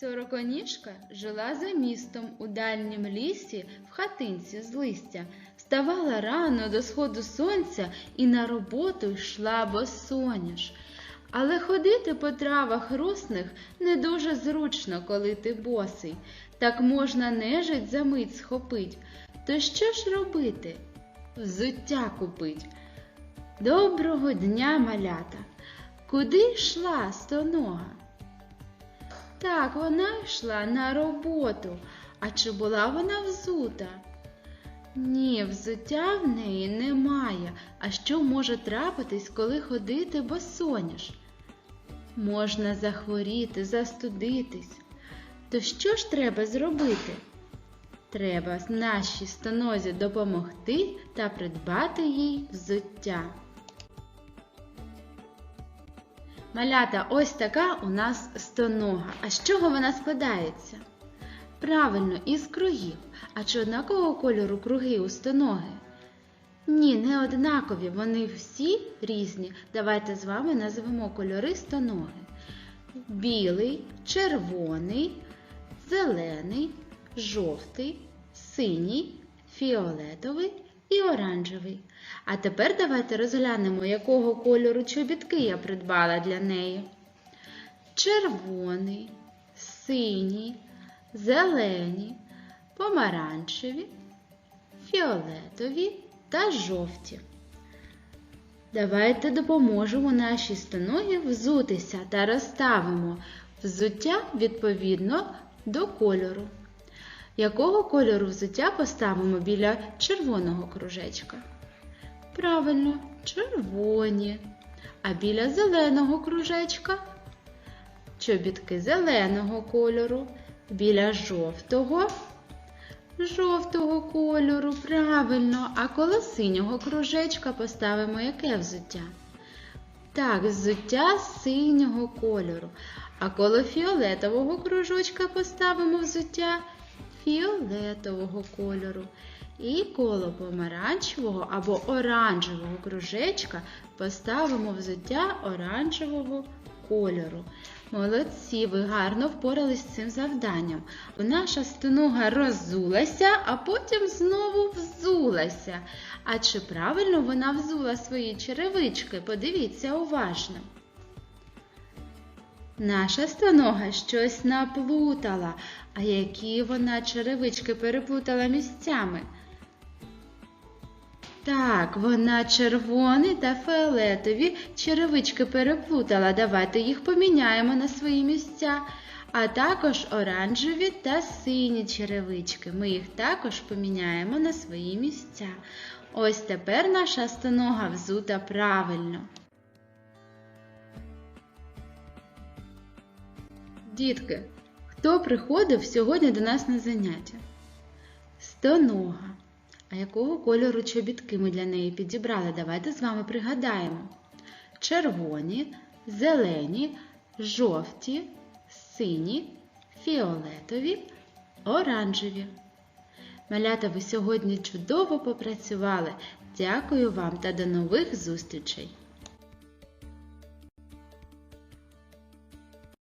Сороконіжка жила за містом у дальнім лісі в хатинці з листя, вставала рано до сходу сонця і на роботу йшла босоніж. Але ходити по травах русних не дуже зручно, коли ти босий. Так можна нежить за мить схопить. То що ж робити? Взуття купить. Доброго дня, малята! Куди йшла стонога? Так, вона йшла на роботу. А чи була вона взута? Ні, взуття в неї немає. А що може трапитись, коли ходити босоніж? Можна захворіти, застудитись. То що ж треба зробити? Треба нашій стонозі допомогти та придбати їй взуття. Малята, ось така у нас стонога. А з чого вона складається? Правильно, із кругів. А чи однакового кольору круги у стоноги? Ні, не однакові, вони всі різні. Давайте з вами назвемо кольори стоноги. Білий, червоний, зелений, жовтий, синій, фіолетовий і оранжевий. А тепер давайте розглянемо, якого кольору чобітки я придбала для неї. Червоний, синій, зелені, помаранчеві, фіолетові та жовті. Давайте допоможемо нашій стоногі взутися та розставимо взуття відповідно до кольору. Якого кольору взуття поставимо біля червоного кружечка? Правильно, червоні. А біля зеленого кружечка чобітки зеленого кольору, біля жовтого жовтого кольору, правильно, а коло синього кружечка поставимо яке взуття? Так, взуття синього кольору. А коло фіолетового кружочка поставимо взуття фіолетового кольору. І коло помаранчевого або оранжевого кружечка поставимо взуття оранжевого кольору. Молодці, ви гарно впорались з цим завданням. Наша стонога роззулася, а потім знову взулася. А чи правильно вона взула свої черевички? Подивіться уважно. Наша стонога щось наплутала, а які вона черевички переплутала місцями. Так, вона червоні та фіолетові черевички переплутала. Давайте їх поміняємо на свої місця. А також оранжеві та сині черевички. Ми їх також поміняємо на свої місця. Ось тепер наша стонога взута правильно. Дітки, хто приходив сьогодні до нас на заняття? Стонога. А якого кольору чобітки ми для неї підібрали? Давайте з вами пригадаємо. Червоні, зелені, жовті, сині, фіолетові, оранжеві. Малята, ви сьогодні чудово попрацювали. Дякую вам та до нових зустрічей!